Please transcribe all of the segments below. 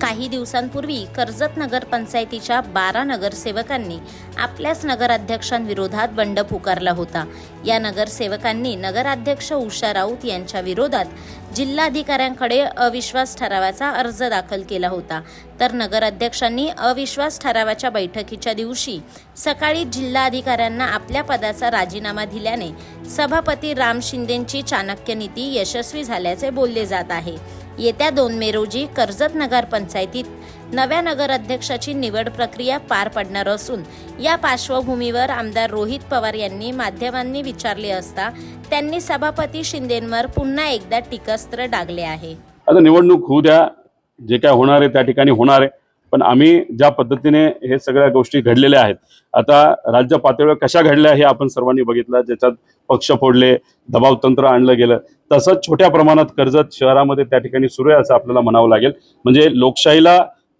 काही दिवसांपूर्वी कर्जत नगर पंचायतीच्या बारा नगरसेवकांनी आपल्याच नगराध्यक्षांविरोधात बंड पुकारला होता. या नगरसेवकांनी नगराध्यक्ष उषा राऊत यांच्या विरोधात जिल्हाधिकाऱ्यांकडे अविश्वास ठरावाचा अर्ज दाखल केला होता. तर नगराध्यक्षांनी अविश्वास ठरावाच्या बैठकीच्या दिवशी सकाळी जिल्हाधिकाऱ्यांना आपल्या पदाचा राजीनामा दिल्याने सभापती राम शिंदेंची चाणक्य नीती यशस्वी झाल्याचे बोलले जात आहे. येत्या दोन मे रोजी कर्जत नगर पंचायतीत नव्या नगराध्यक्षाची निवड प्रक्रिया पार पडणार असून या पार्श्वभूमीवर आमदार रोहित पवार यांनी माध्यमांनी विचारले असता त्यांनी सभापती शिंदेंवर पुन्हा एकदा टीकास्त्र डागले आहे. आता निवडणूक होऊ द्या जे काय होणार आहे त्या ठिकाणी होणार आहे. पण आम्ही ज्या पद्धतीने हे सगळ्या गोष्टी घडलेल्या आहेत आता राज्य पातळीवर कशा घडल्या हे आपण सर्वांनी बघितलं ज्याच्यात पक्ष फोडले दबाव तंत्र आणलं गेलं तसंच छोट्या प्रमाणात कर्जत शहरामध्ये त्या ठिकाणी सुरू आहे असं आपल्याला म्हणावं लागेल. म्हणजे लोकशाहीला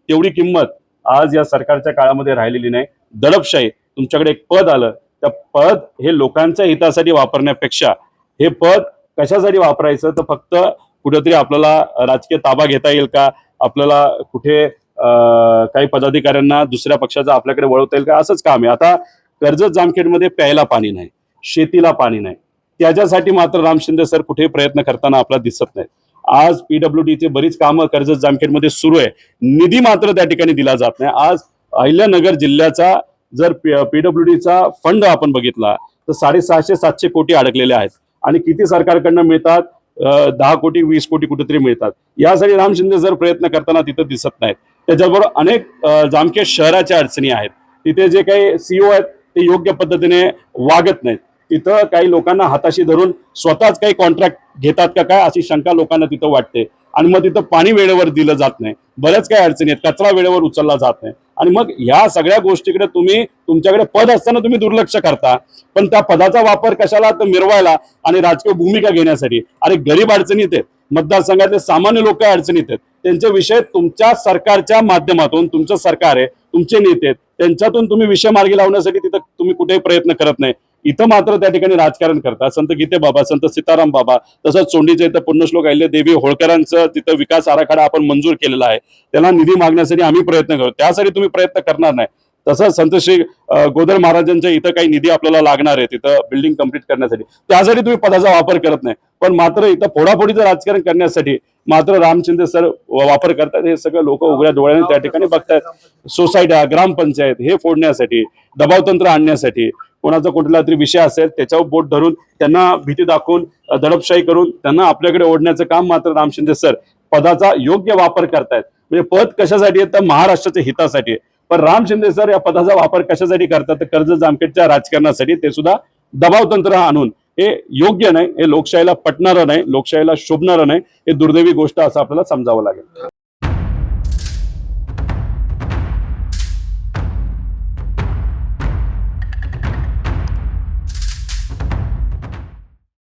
तेवढी किंमत आज या सरकारच्या काळामध्ये राहिलेली नाही. दडपशाही तुमच्याकडे एक पद आलं त्या पद हे लोकांच्या हितासाठी वापरण्यापेक्षा हे पद कशासाठी वापरायचं? तर फक्त कुठेतरी आपल्याला राजकीय ताबा घेता येईल का? आपल्याला कुठे काही पदाधिकाऱ्यांना दुसऱ्या पक्षाचा आपल्याकडे वळवता येईल का? असंच काम आहे. आता कर्जत जामखेडमध्ये प्यायला पाणी नाही शेतीला पाणी नाही. त्याच्यासाठी मात्र राम शिंदे सर कुठेही प्रयत्न करताना आपल्याला दिसत नाही आज पीडब्ल्यू डीचे बरीच कामं कर्जत जामखेडमध्ये सुरू आहे. निधी मात्र त्या ठिकाणी दिला जात नाही. आज अहिल्यानगर जिल्ह्याचा जर पीडब्ल्यू डीचा फंड आपण बघितला तर साडेसहाशे सातशे कोटी अडकलेले आहेत. आणि किती सरकारकडनं मिळतात? दहा कोटी वीस कोटी कुठेतरी मिळतात. यासाठी राम शिंदे जर प्रयत्न करताना तिथं दिसत नाहीत. त्याच्याबरोबर अनेक जामखेड शहराच्या अडचणी आहेत. तिथे जे काही सीओ आहेत ते योग्य पद्धतीने वागत नाहीत. तिथं काही लोकांना हाताशी धरून स्वतःच काही कॉन्ट्रॅक्ट घेतात का काय अशी शंका लोकांना तिथं वाटते. आणि मग तिथं पाणी वेळेवर दिलं जात नाही. बऱ्याच काही अडचणी आहेत. कचरा वेळेवर उचलला जात नाही. आणि मग ह्या सगळ्या गोष्टीकडे तुम्ही तुमच्याकडे पद असताना तुम्ही दुर्लक्ष करता. पण त्या पदाचा वापर कशाला तर मिरवायला आणि राजकीय भूमिका घेण्यासाठी. अरे गरीब अडचणीत आहेत. मतदारसंघातले सामान्य लोक अडचणीत आहेत. त्यांचे विषय तुमच्या सरकारच्या माध्यमातून तुमचं सरकार आहे तुमचे नेते आहेत त्यांच्यातून तुम्ही विषय मार्गी लावण्यासाठी तिथं तुम्ही कुठेही प्रयत्न करत नाही. इथं मात्र त्या ठिकाणी राजकारण करतात. संत गीते बाबा संत सीताराम बाबा तसंच चोंडीचे इथं पुण्यश्लोक आहिले देवी होळकरांचं तिथं विकास आराखडा आपण मंजूर केलेला आहे. त्याला निधी मागण्यासाठी आम्ही प्रयत्न करतो. त्यासाठी तुम्ही प्रयत्न करणार नाही. तसंच संत श्री गोदर महाराजांच्या इथं काही निधी आपल्याला लागणार आहे तिथं बिल्डिंग कंप्लीट करण्यासाठी. त्यासाठी तुम्ही पदाचा वापर करत नाही. पण मात्र इथं फोडाफोडीचं राजकारण करण्यासाठी मात्र रामचंद्र सर वापर करतात. हे सगळं लोक उघड्या डोळ्याने त्या ठिकाणी बघतायत. सोसायट्या ग्रामपंचायत हे फोडण्यासाठी दबावतंत्र आणण्यासाठी कोणाचा कुठला तरी विषय असेल त्याच्यावर बोट धरून त्यांना भीती दाखवून दडपशाही करून त्यांना आपल्याकडे ओढण्याचं काम मात्र रामचंद्र सर पदाचा योग्य वापर करतायत. म्हणजे पद कशासाठी आहे तर महाराष्ट्राच्या हितासाठी आहे. पण राम शिंदे सर या पदाचा वापर कशासाठी करतात? तर कर्ज जामखेडच्या राजकारणासाठी. ते सुद्धा दबाव तंत्र आणून. हे योग्य नाही. हे लोकशाहीला पटणारं नाही. लोकशाहीला शोभणारं नाही. हे दुर्दैवी गोष्ट असं आपल्याला समजावं लागेल.